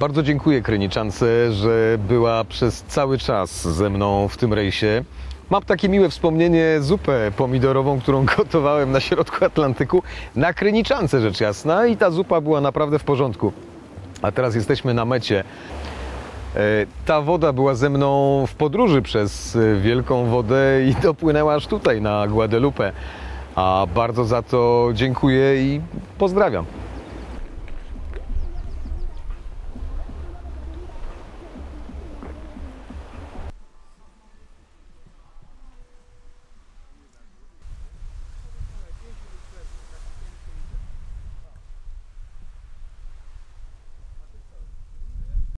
Bardzo dziękuję Kryniczance, że była przez cały czas ze mną w tym rejsie. Mam takie miłe wspomnienie, zupę pomidorową, którą gotowałem na środku Atlantyku, na Kryniczance rzecz jasna i ta zupa była naprawdę w porządku. A teraz jesteśmy na mecie. E, ta woda była ze mną w podróży przez e, wielką wodę i dopłynęła aż tutaj na Guadalupe. A bardzo za to dziękuję i pozdrawiam.